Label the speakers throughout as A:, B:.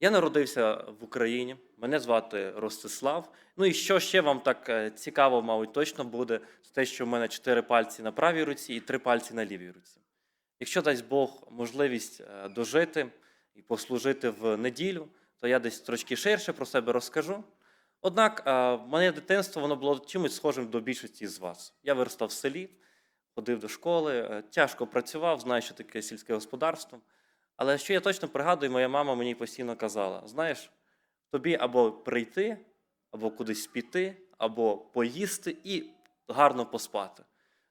A: Я народився в Україні, мене звати Ростислав. Ну і що ще вам так е, цікаво, мабуть, точно буде, це те, що в мене чотири пальці на правій руці і три пальці на лівій руці. Якщо дасть Бог можливість е, дожити і послужити в неділю, то я десь трошки ширше про себе розкажу. Однак, е, моє дитинство воно було чимось схожим до більшості з вас. Я виростав в селі, ходив до школи, тяжко працював, знаю, що таке сільське господарство. Але що я точно пригадую, моя мама мені постійно казала: знаєш, тобі або прийти, або кудись піти, або поїсти і гарно поспати.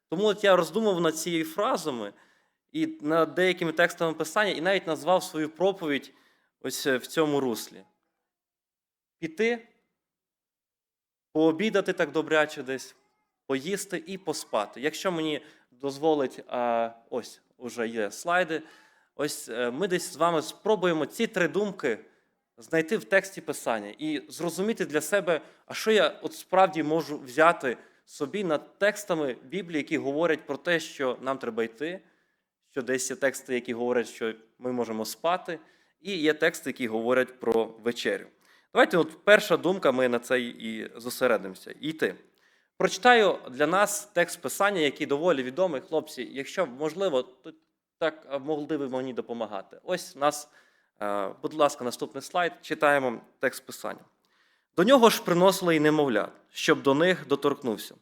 A: Тому от я роздумав над цією фразами і над деякими текстами писання, і навіть назвав свою проповідь ось е, в цьому руслі. Піти, пообідати так добряче десь, поїсти і поспати. Якщо мені дозволить, ось уже є слайди. Ось е, ми десь з вами спробуємо ці три думки знайти в тексті писання і зрозуміти для себе, а що я от справді можу взяти собі над текстами Біблії, які говорять про те, що нам треба йти, що десь є тексти, які говорять, що ми можемо спати, і є тексти, які говорять про вечерю. Давайте, от перша думка, ми на це і зосередимося. Йти. Прочитаю для нас текст писання, який доволі відомий, хлопці. Якщо можливо, то так могли би мені допомагати. Ось у нас, е, будь ласка, наступний слайд. Читаємо текст писання. До нього ж приносили й немовлят, щоб до них доторкнувся.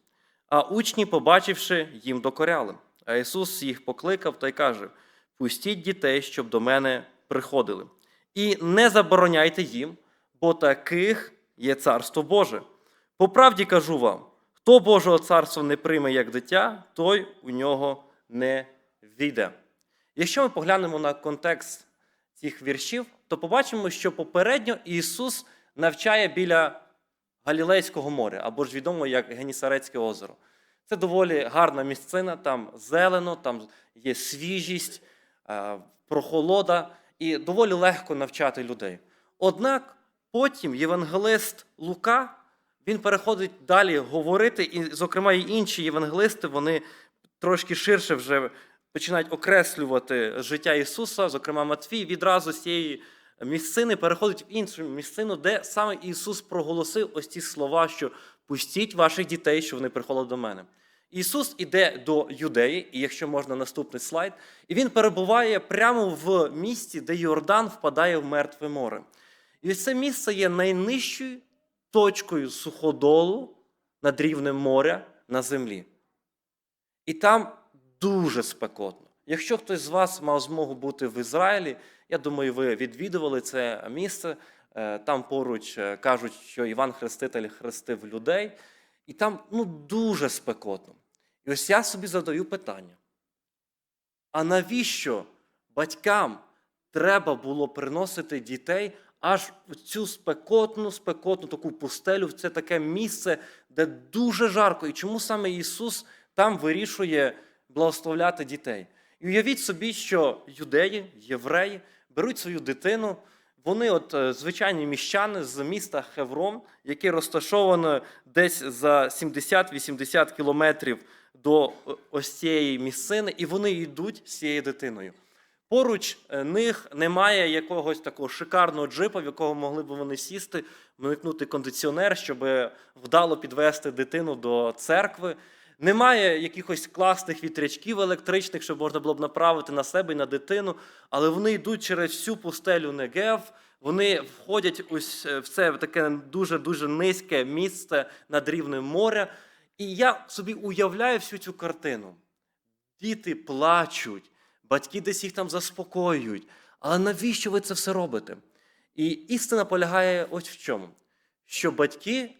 A: А учні, побачивши, їм докоряли. А Ісус їх покликав та й каже: Пустіть дітей, щоб до мене приходили, і не забороняйте їм, бо таких є царство Боже. По правді кажу вам: хто Божого царства не прийме як дитя, той у нього не війде. Якщо ми поглянемо на контекст цих віршів, то побачимо, що попередньо Ісус навчає біля Галілейського моря, або ж відомо як Генісарецьке озеро. Це доволі гарна місцина, там зелено, там є свіжість, е, прохолода, і доволі легко навчати людей. Однак потім євангелист Лука він переходить далі говорити, і, зокрема, і інші євангелисти вони трошки ширше вже починають окреслювати життя Ісуса, зокрема Матвій, відразу з цієї місцини переходить в іншу місцину, де саме Ісус проголосив ось ці слова, що пустіть ваших дітей, що вони приходили до мене. Ісус іде до юдеї, і якщо можна наступний слайд, і він перебуває прямо в місті, де Йордан впадає в мертве море. І ось це місце є найнижчою точкою суходолу над рівнем моря на землі. І там дуже спекотно. Якщо хтось з вас мав змогу бути в Ізраїлі, я думаю, ви відвідували це місце. Е, Там поруч е, кажуть, що Іван Хреститель хрестив людей, і там ну, дуже спекотно. І ось я собі задаю питання: а навіщо батькам треба було приносити дітей аж в цю спекотну, спекотну таку пустелю, в це таке місце, де дуже жарко? І чому саме Ісус там вирішує благословляти дітей? І уявіть собі, що юдеї, євреї беруть свою дитину. Вони, от е, звичайні міщани з міста Хеврон, яке розташоване десь за 70-80 кілометрів до е, ось цієї місцини, і вони йдуть з цією дитиною. Поруч е, них немає якогось такого шикарного джипа, в якого могли б вони сісти, вмикнути кондиціонер, щоб вдало підвести дитину до церкви. Немає якихось класних вітрячків електричних, щоб можна було б направити на себе і на дитину, але вони йдуть через всю пустелю Негев, вони входять ось е, в це таке дуже-дуже низьке місце над рівнем моря. І я собі уявляю всю цю картину. Діти плачуть, батьки десь їх там заспокоюють. Але навіщо ви це все робите? І істина полягає ось в чому: що батьки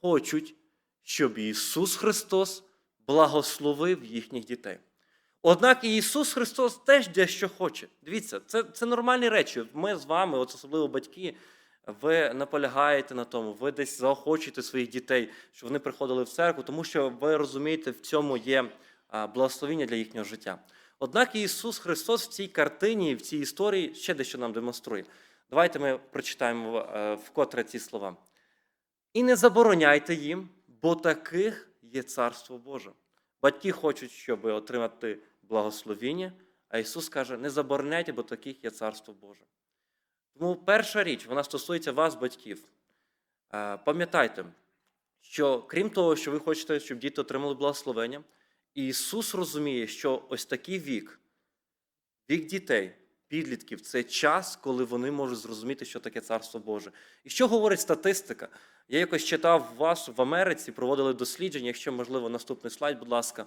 A: хочуть, щоб Ісус Христос благословив їхніх дітей. Однак і Ісус Христос теж дещо хоче. Дивіться, це, це нормальні речі. Ми з вами, от особливо батьки, ви наполягаєте на тому, ви десь заохочуєте своїх дітей, щоб вони приходили в церкву, тому що ви розумієте, в цьому є а, благословіння для їхнього життя. Однак Ісус Христос в цій картині, в цій історії ще дещо нам демонструє. Давайте ми прочитаємо е, вкотре ці слова. І не забороняйте їм, бо таких є Царство Боже. Батьки хочуть, щоб отримати благословіння, а Ісус каже: не забороняйте, бо таких є Царство Боже. Тому перша річ, вона стосується вас, батьків. Е, Пам'ятайте, що крім того, що ви хочете, щоб діти отримали благословення, Ісус розуміє, що ось такий вік, вік дітей, підлітків це час, коли вони можуть зрозуміти, що таке Царство Боже. І що говорить статистика? Я якось читав вас в Америці, проводили дослідження, якщо можливо, наступний слайд, будь ласка.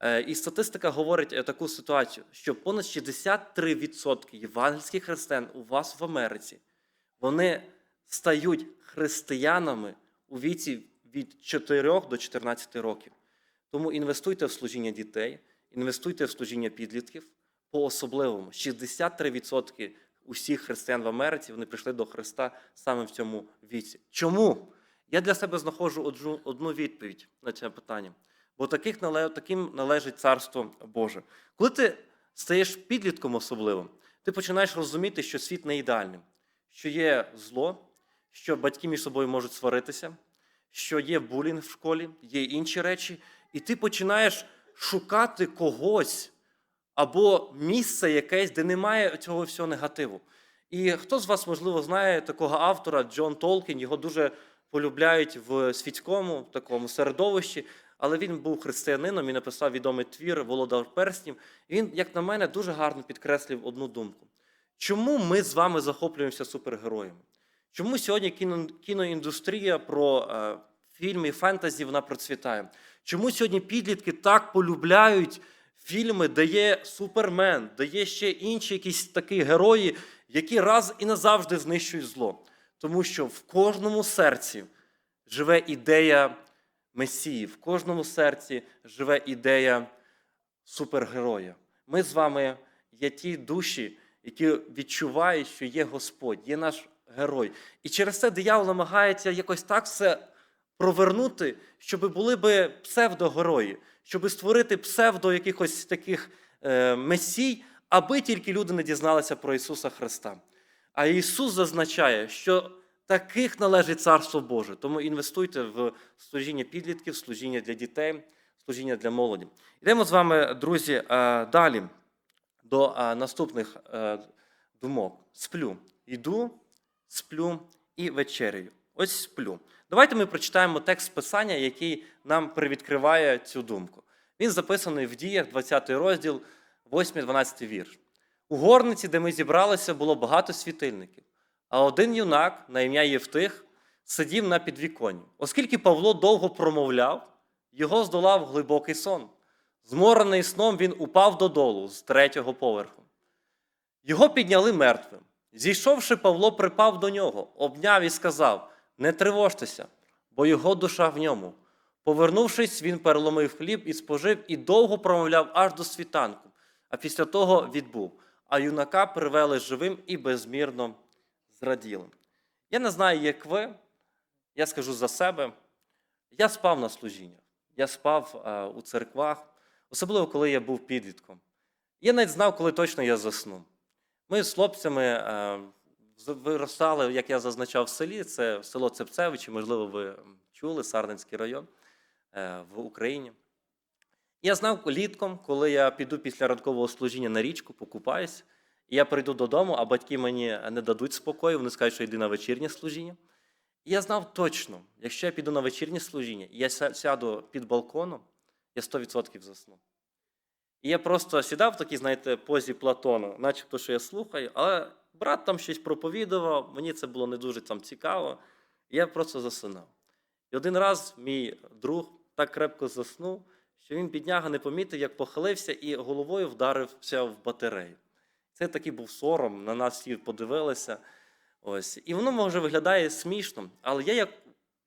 A: Е, І статистика говорить е, таку ситуацію, що понад 63% євангельських християн у вас в Америці вони стають християнами у віці від 4 до 14 років. Тому інвестуйте в служіння дітей, інвестуйте в служіння підлітків по-особливому. 63% усіх християн в Америці вони прийшли до Христа саме в цьому віці. Чому? Я для себе знаходжу одну, відповідь на це питання. Бо таких таким належить Царство Боже. Коли ти стаєш підлітком особливим, ти починаєш розуміти, що світ не ідеальний, що є зло, що батьки між собою можуть сваритися, що є булінг в школі, є інші речі, і ти починаєш шукати когось або місце якесь, де немає цього всього негативу. І хто з вас, можливо, знає такого автора Джон Толкін, його дуже полюбляють в світському такому середовищі, але він був християнином і написав відомий твір Володар Перснів. І він, як на мене, дуже гарно підкреслив одну думку. Чому ми з вами захоплюємося супергероями? Чому сьогодні кіно, кіноіндустрія про е, фільми і фентезі вона процвітає? Чому сьогодні підлітки так полюбляють фільми, де є супермен, де є ще інші якісь такі герої, які раз і назавжди знищують зло? Тому що в кожному серці живе ідея Месії, в кожному серці живе ідея супергероя. Ми з вами є ті душі, які відчувають, що є Господь, є наш герой. І через це диявол намагається якось так все провернути, щоб були би псевдогерої, щоб створити псевдо якихось таких е, месій, аби тільки люди не дізналися про Ісуса Христа. А Ісус зазначає, що таких належить Царство Боже. Тому інвестуйте в служіння підлітків, служіння для дітей, служіння для молоді. Йдемо з вами, друзі, е, далі до е, наступних е, думок. Сплю. Йду, сплю і вечерю. Ось сплю. Давайте ми прочитаємо текст Писання, який нам привідкриває цю думку. Він записаний в діях, 20 розділ, 8-12 вірш. У горниці, де ми зібралися, було багато світильників, а один юнак на ім'я Євтих сидів на підвіконні. Оскільки Павло довго промовляв, його здолав глибокий сон. Зморений сном він упав додолу з третього поверху. Його підняли мертвим. Зійшовши, Павло припав до нього, обняв і сказав: Не тривожтеся, бо його душа в ньому. Повернувшись, він переломив хліб і спожив, і довго промовляв аж до світанку, а після того відбув. А юнака привели живим і безмірно зраділим. Я не знаю, як ви, я скажу за себе. Я спав на служіннях, я спав е, у церквах, особливо коли я був підлітком. Я навіть знав, коли точно я засну. Ми з хлопцями е, виростали, як я зазначав, в селі. Це село Цепцевичі, можливо, ви чули, Сарненський район е, в Україні. Я знав літком, коли я піду після ранкового служіння на річку, покупаюсь, і я прийду додому, а батьки мені не дадуть спокою, вони скажуть, що йди на вечірнє служіння. І я знав точно, якщо я піду на вечірнє служіння, і я сяду під балконом, я 100% засну. І я просто сідав в такій, знаєте, позі Платона, начебто, що я слухаю, але брат там щось проповідував, мені це було не дуже там цікаво, я просто засинав. І один раз мій друг так крепко заснув, що він, бідняга, не помітив, як похилився і головою вдарився в батарею. Це такий був сором, на нас всі подивилися. Ось. І воно може виглядає смішно, але я як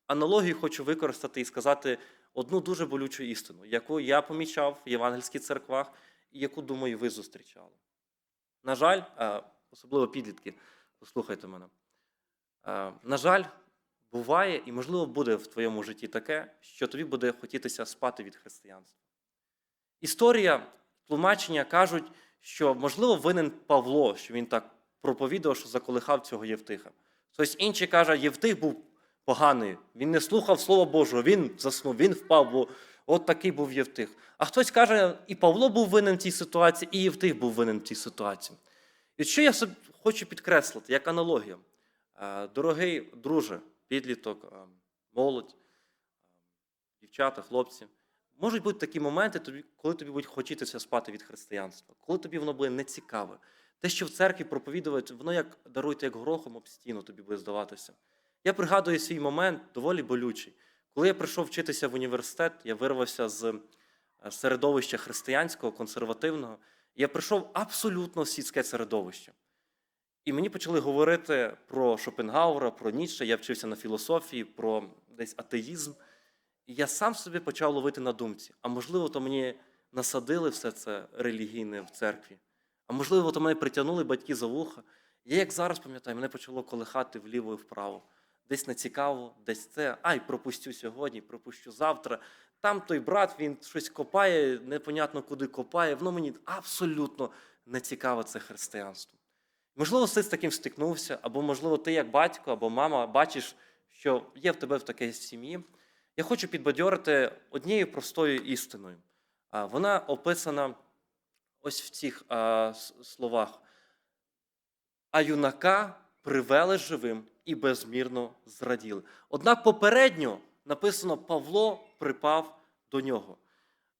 A: аналогію хочу використати і сказати одну дуже болючу істину, яку я помічав в євангельських церквах і яку, думаю, ви зустрічали. На жаль, особливо підлітки, послухайте мене. На жаль, буває і, можливо, буде в твоєму житті таке, що тобі буде хотітися спати від християнства. Історія, тлумачення кажуть, що, можливо, винен Павло, що він так проповідував, що заколихав цього Євтиха. Хтось інший каже, Євтих був поганий, він не слухав Слова Божого, він заснув, він впав, бо от такий був Євтих. А хтось каже, і Павло був винен в цій ситуації, і Євтих був винен в цій ситуації. І що я хочу підкреслити, як аналогія. Е, Дорогий друже, підліток, молодь, дівчата, хлопці, можуть бути такі моменти, коли тобі будуть хотітися спати від християнства, коли тобі воно буде нецікаве. Те, що в церкві проповідують, воно як даруйте, як горохом об стіну тобі буде здаватися. Я пригадую свій момент доволі болючий. Коли я прийшов вчитися в університет, я вирвався з е, середовища християнського, консервативного. І я прийшов абсолютно в світське середовище. І мені почали говорити про Шопенгауера, про Ніцше, я вчився на філософії, про десь атеїзм. І я сам собі почав ловити на думці. А можливо, то мені насадили все це релігійне в церкві. А можливо, то мене притягнули батьки за вуха. Я як зараз пам'ятаю, мене почало колихати вліво і вправо. Десь не цікаво, десь це. Ай, пропустю сьогодні, пропущу завтра. Там той брат, він щось копає, непонятно куди копає. Воно мені абсолютно не цікаве це християнство. Можливо, ти з таким стикнувся, або, можливо, ти як батько або мама бачиш, що є в тебе в такій сім'ї. Я хочу підбадьорити однією простою істиною. Вона описана ось в цих словах. А юнака привели живим і безмірно зраділи. Однак попередньо написано Павло припав до нього.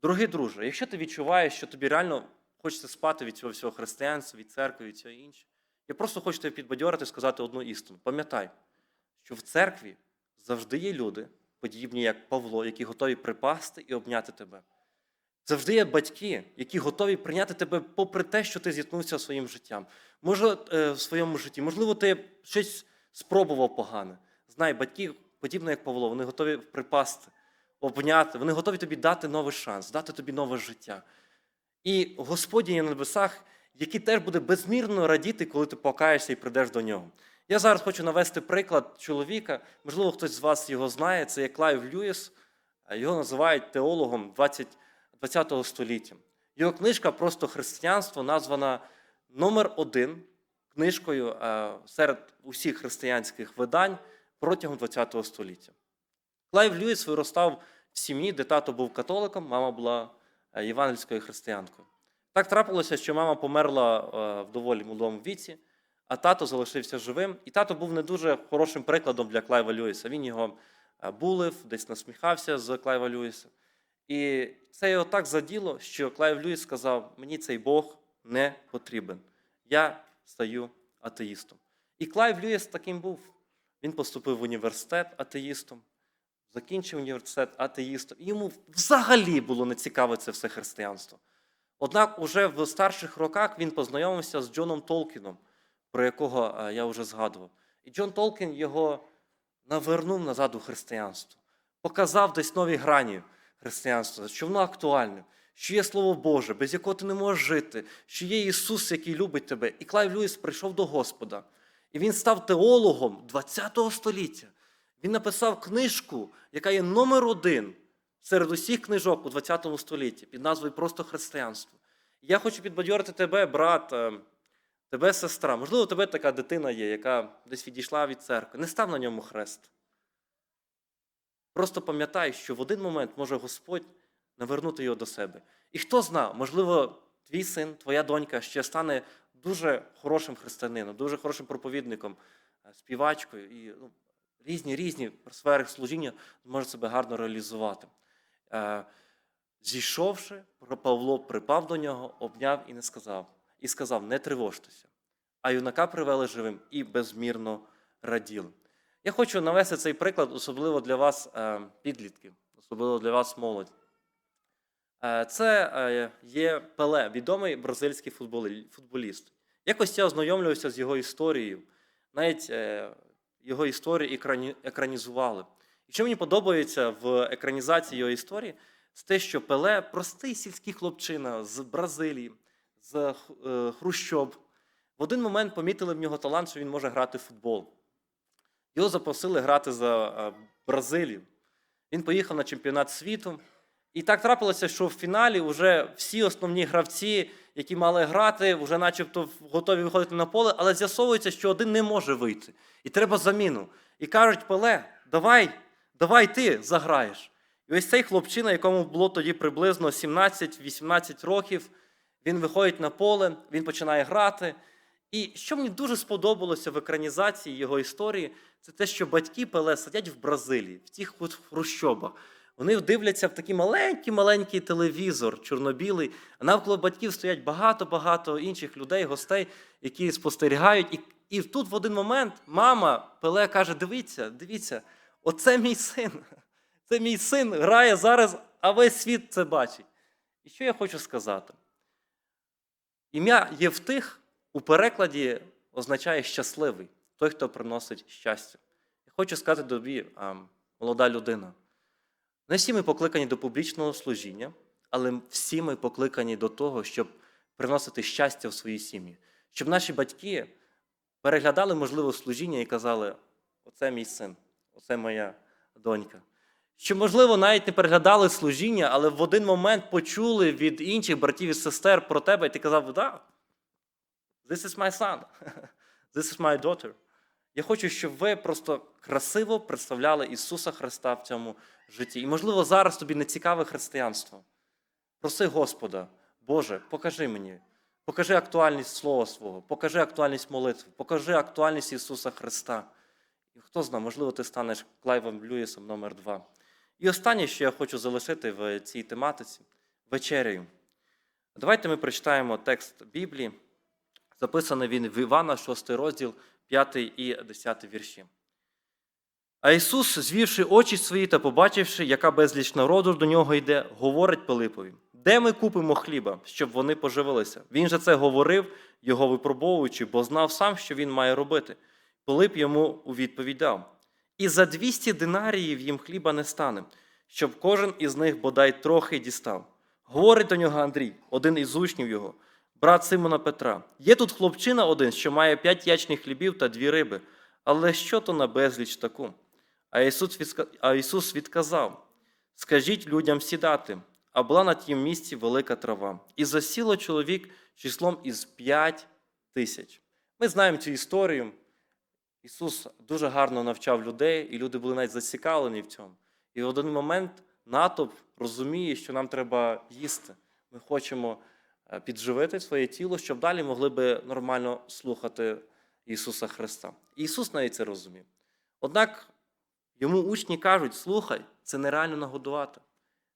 A: Дорогий друже, якщо ти відчуваєш, що тобі реально хочеться спати від цього всього християнства, від церкви, від цього іншого, я просто хочу тебе підбадьорити сказати одну істину. Пам'ятай, що в церкві завжди є люди, подібні як Павло, які готові припасти і обняти тебе. Завжди є батьки, які готові прийняти тебе попри те, що ти зіткнувся своїм життям. Може, е, в своєму житті, можливо, ти щось спробував погане. Знай, батьки, подібно як Павло, вони готові припасти, обняти, вони готові тобі дати новий шанс, дати тобі нове життя. І Господь є на небесах, який теж буде безмірно радіти, коли ти покаєшся і прийдеш до нього. Я зараз хочу навести приклад чоловіка, можливо, хтось з вас його знає, це є Клайв Льюіс, його називають теологом 20, 20 століття. Його книжка Просто християнство названа номер один книжкою е, серед усіх християнських видань протягом 20 століття. Клайв Льюіс виростав в сім'ї, де тато був католиком, мама була е, євангельською християнкою. Так трапилося, що мама померла е, в доволі молодому віці, а тато залишився живим. І тато був не дуже хорошим прикладом для Клайва Льюіса. Він його е, булив, десь насміхався з Клайва Льюіса. І це його так заділо, що Клайв Льюіс сказав: мені цей Бог не потрібен. Я стаю атеїстом. І Клайв Льюіс таким був. Він поступив в університет атеїстом, закінчив університет атеїстом. І йому взагалі було не цікаве це все християнство. Однак, уже в старших роках він познайомився з Джоном Толкіном, про якого е, я вже згадував. І Джон Толкін його навернув назад у християнство, показав десь нові грані християнства, що воно актуальне, що є Слово Боже, без якого ти не можеш жити, що є Ісус, який любить тебе. І Клайв Льюіс прийшов до Господа. І він став теологом ХХ століття. Він написав книжку, яка є номер один серед усіх книжок у ХХ столітті під назвою Просто християнство. Я хочу підбадьорити тебе, брат, е, тебе, сестра. Можливо, у тебе така дитина є, яка десь відійшла від церкви. Не став на ньому хрест. Просто пам'ятай, що в один момент може Господь навернути його до себе. І хто зна, можливо, твій син, твоя донька ще стане дуже хорошим християнином, дуже хорошим проповідником, е, співачкою і ну, різні різні сфери служіння може себе гарно реалізувати. Е, Зійшовши, Павло припав до нього, обняв і не сказав. І сказав: не тривожтеся. А юнака привели живим і безмірно раділи. Я хочу навести цей приклад, особливо для вас, е, підлітків, особливо для вас, молодь. Е, Це є Пеле, відомий бразильський футболіст. Якось я ознайомлювався з його історією. Навіть його історію екранізували. І що мені подобається в екранізації його історії, це те, що Пеле простий сільський хлопчина з Бразилії, з е, Хрущоб. В один момент помітили в нього талант, що він може грати в футбол. Його запросили грати за е, Бразилію. Він поїхав на чемпіонат світу. І так трапилося, що в фіналі вже всі основні гравці, які мали грати, вже начебто готові виходити на поле, але з'ясовується, що один не може вийти. І треба заміну. І кажуть, Пеле, давай, давай ти заграєш. І ось цей хлопчина, якому було тоді приблизно 17-18 років, він виходить на поле, він починає грати. І що мені дуже сподобалося в екранізації його історії, це те, що батьки Пеле сидять в Бразилії, в тих хрущобах. Вони дивляться в такий маленький-маленький телевізор, чорнобілий, а навколо батьків стоять багато-багато інших людей, гостей, які спостерігають. І, і тут в один момент мама Пеле каже: Дивіться, дивіться, оце мій син. Це мій син грає зараз, а весь світ це бачить. І що я хочу сказати? Ім'я Євтих у перекладі означає щасливий, той, хто приносить щастя. Я хочу сказати тобі, молода людина. Не всі ми покликані до публічного служіння, але всі ми покликані до того, щоб приносити щастя в свої сім'ї. Щоб наші батьки переглядали можливо служіння і казали: оце мій син, оце моя донька. Що, можливо, навіть не переглядали служіння, але в один момент почули від інших братів і сестер про тебе, і ти казав, да, this is my son, this is my daughter. Я хочу, щоб ви просто красиво представляли Ісуса Христа в цьому житті. І, можливо, зараз тобі не цікаве християнство. Проси Господа, Боже, покажи мені, покажи актуальність Слова свого, покажи актуальність молитви, покажи актуальність Ісуса Христа. І хто знає, можливо, ти станеш Клайвом Льюісом номер два. І останнє, що я хочу залишити в цій тематиці вечерею. Давайте ми прочитаємо текст Біблії. Записаний він в Івана, 6 розділ, 5 і 10 вірші. А Ісус, звівши очі свої та побачивши, яка безліч народу до нього йде, говорить Пилипові: Де ми купимо хліба, щоб вони поживилися? Він же це говорив, його випробовуючи, бо знав сам, що він має робити. Пилип йому у відповідь дав: І за 200 динаріїв їм хліба не стане, щоб кожен із них бодай трохи дістав. Говорить до нього Андрій, один із учнів його, брат Симона Петра. Є тут хлопчина один, що має п'ять ячних хлібів та дві риби, але що то на безліч таку? А Ісус, а Ісус відказав: Скажіть людям сідати, а була на тім місці велика трава. І засіло чоловік числом із п'ять тисяч. Ми знаємо цю історію. Ісус дуже гарно навчав людей, і люди були навіть зацікавлені в цьому. І в один момент натовп розуміє, що нам треба їсти. Ми хочемо е, підживити своє тіло, щоб далі могли би нормально слухати Ісуса Христа. І Ісус навіть це розумів. Однак йому учні кажуть: слухай, це нереально нагодувати.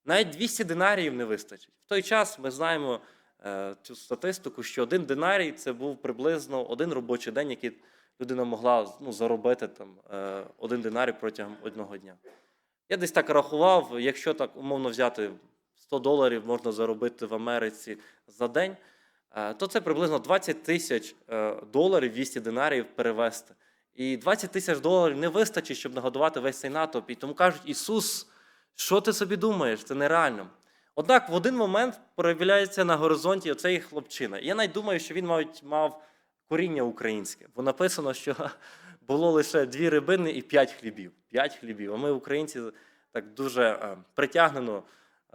A: Навіть 200 динаріїв не вистачить. В той час ми знаємо е, цю статистику, що один динарій це був приблизно один робочий день, який людина могла ну, заробити там, е, один динарій протягом одного дня. Я десь так рахував, якщо так умовно взяти 100 доларів можна заробити в Америці за день, е, то це приблизно 20 тисяч е, доларів, 200 динарів перевести. І 20 тисяч доларів не вистачить, щоб нагодувати весь цей натовп. І тому кажуть, Ісус, що ти собі думаєш? Це нереально. Однак в один момент проявляється на горизонті оцей хлопчина. І я навіть думаю, що він мав коріння українське, бо написано, що було лише дві рибини і п'ять хлібів. П'ять хлібів. А ми, українці, так дуже е, притягнено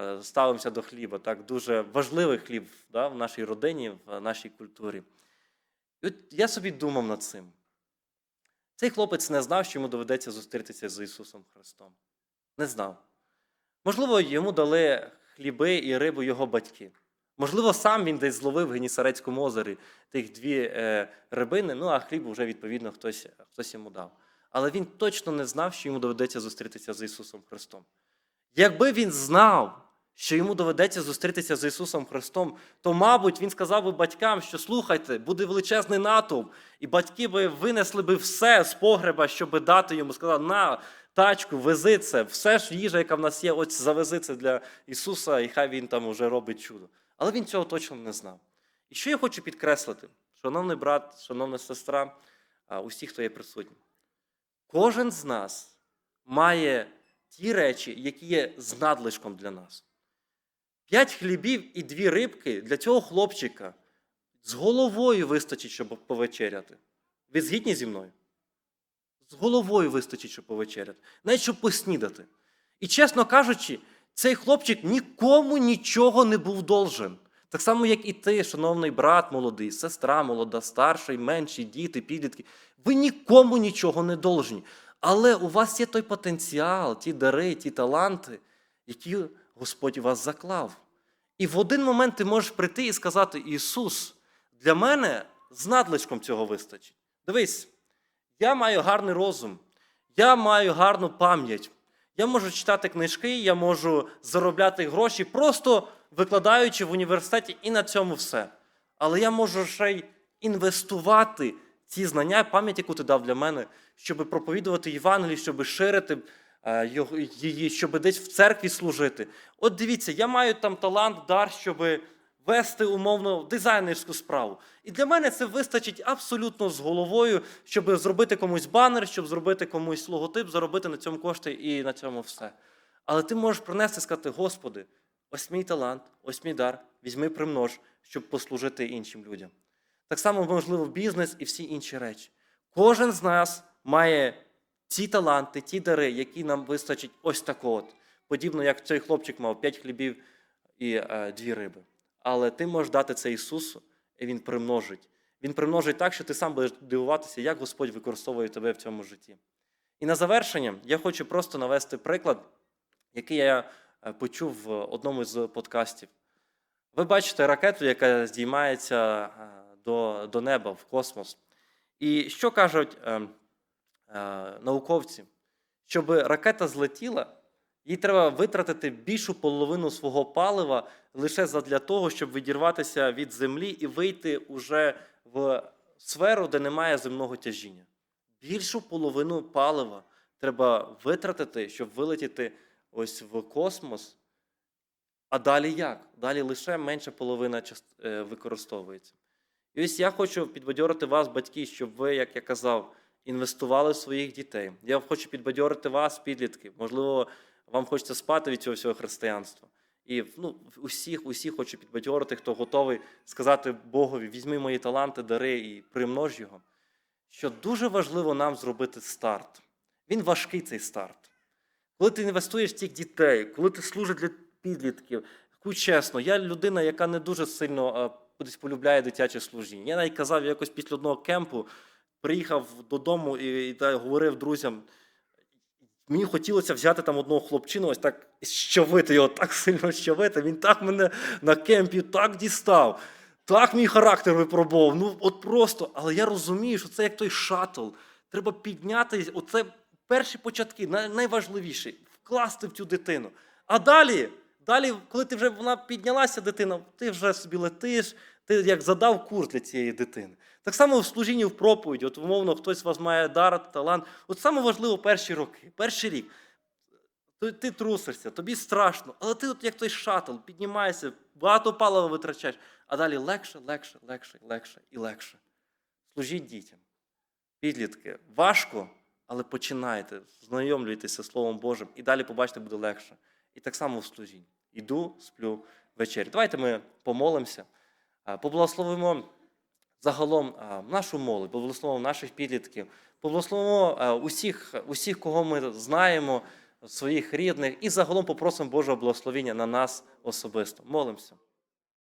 A: е, ставимося до хліба. Так дуже важливий хліб да, в нашій родині, в нашій культурі. І от я собі думав над цим. Цей хлопець не знав, що йому доведеться зустрітися з Ісусом Христом. Не знав. Можливо, йому дали хліби і рибу його батьки. Можливо, сам він десь зловив в Генісарецькому озері тих дві е, рибини, ну а хліб вже, відповідно, хтось, хтось йому дав. Але він точно не знав, що йому доведеться зустрітися з Ісусом Христом. Якби він знав, що йому доведеться зустрітися з Ісусом Христом, то, мабуть, він сказав би батькам, що слухайте, буде величезний натовп, і батьки би винесли би все з погреба, щоб дати йому, сказали, на тачку, вези це, все ж їжа, яка в нас є, ось завези це для Ісуса, і хай Він там уже робить чудо. Але він цього точно не знав. І що я хочу підкреслити, шановний брат, шановна сестра, усі, хто є присутні. Кожен з нас має ті речі, які є з надлишком для нас. П'ять хлібів і дві рибки для цього хлопчика з головою вистачить, щоб повечеряти. Ви згідні зі мною? З головою вистачить, щоб повечеряти, навіть щоб поснідати. І чесно кажучи, цей хлопчик нікому нічого не був должен. Так само, як і ти, шановний брат молодий, сестра молода, старший, менші, діти, підлітки. Ви нікому нічого не должні. Але у вас є той потенціал, ті дари, ті таланти, які Господь вас заклав. І в один момент ти можеш прийти і сказати: Ісус, для мене з надлишком цього вистачить. Дивись, я маю гарний розум, я маю гарну пам'ять. Я можу читати книжки, я можу заробляти гроші, просто викладаючи в університеті і на цьому все. Але я можу ще й інвестувати ці знання, пам'ять, яку ти дав для мене, щоб проповідувати Євангелію, щоб ширити е, її, щоб десь в церкві служити. От дивіться, я маю там талант, дар, щоб вести умовно дизайнерську справу. І для мене це вистачить абсолютно з головою, щоб зробити комусь банер, щоб зробити комусь логотип, заробити на цьому кошти і на цьому все. Але ти можеш принести і сказати: Господи, ось мій талант, ось мій дар, візьми примнож, щоб послужити іншим людям. Так само можливо бізнес і всі інші речі. Кожен з нас має ці таланти, ті дари, які нам вистачить ось такого. От. Подібно як цей хлопчик мав п'ять хлібів і е, дві риби. Але ти можеш дати це Ісусу, і Він примножить. Він примножить так, що ти сам будеш дивуватися, як Господь використовує тебе в цьому житті. І на завершення я хочу просто навести приклад, який я е, почув в одному з подкастів. Ви бачите ракету, яка здіймається е, до, до неба в космос. І що кажуть е, е, науковці? Щоб ракета злетіла, їй треба витратити більшу половину свого палива лише для того, щоб відірватися від землі і вийти уже в сферу, де немає земного тяжіння. Більшу половину палива треба витратити, щоб вилетіти ось в космос. А далі як? Далі лише менша половина е, використовується. І ось я хочу підбадьорити вас, батьки, щоб ви, як я казав, інвестували в своїх дітей. Я хочу підбадьорити вас, підлітки. Можливо, вам хочеться спати від цього всього християнства. І ну, усіх, усіх хочу підбадьорити, хто готовий сказати Богові, візьми мої таланти, дари і примнож його. Що дуже важливо нам зробити старт. Він важкий цей старт. Коли ти інвестуєш в цих дітей, коли ти служиш для підлітків, яку чесно, я людина, яка не дуже сильно е, десь полюбляє дитяче служіння. Я навіть казав, якось після одного кемпу приїхав додому і, і та, говорив друзям. Мені хотілося взяти там одного хлопчину, ось так щавити його, так сильно щавити. Він так мене на кемпі так дістав, так мій характер випробував. Ну, от просто, але я розумію, що це як той шатл. Треба підняти, оце перші початки, най- найважливіші, вкласти в цю дитину. А далі, далі, коли ти вже вона піднялася, дитина, ти вже собі летиш, ти як задав курс для цієї дитини. Так само в служінні в проповіді, от умовно, хтось з вас має дар, талант. От саме важливо перші роки, перший рік. Ти, трусишся, тобі страшно, але ти от як той шатл, піднімаєшся, багато палива витрачаєш, а далі легше, легше, легше, легше і легше. Служіть дітям. Підлітки, важко, але починайте, знайомлюйтеся Словом Божим, і далі побачите, буде легше. І так само в служінні. Іду, сплю вечері. Давайте ми помолимося, поблагословимо загалом нашу молодь, поблагословимо наших підлітків, поблагословимо усіх, усіх, кого ми знаємо, своїх рідних, і загалом попросимо Божого благословення на нас особисто. Молимося.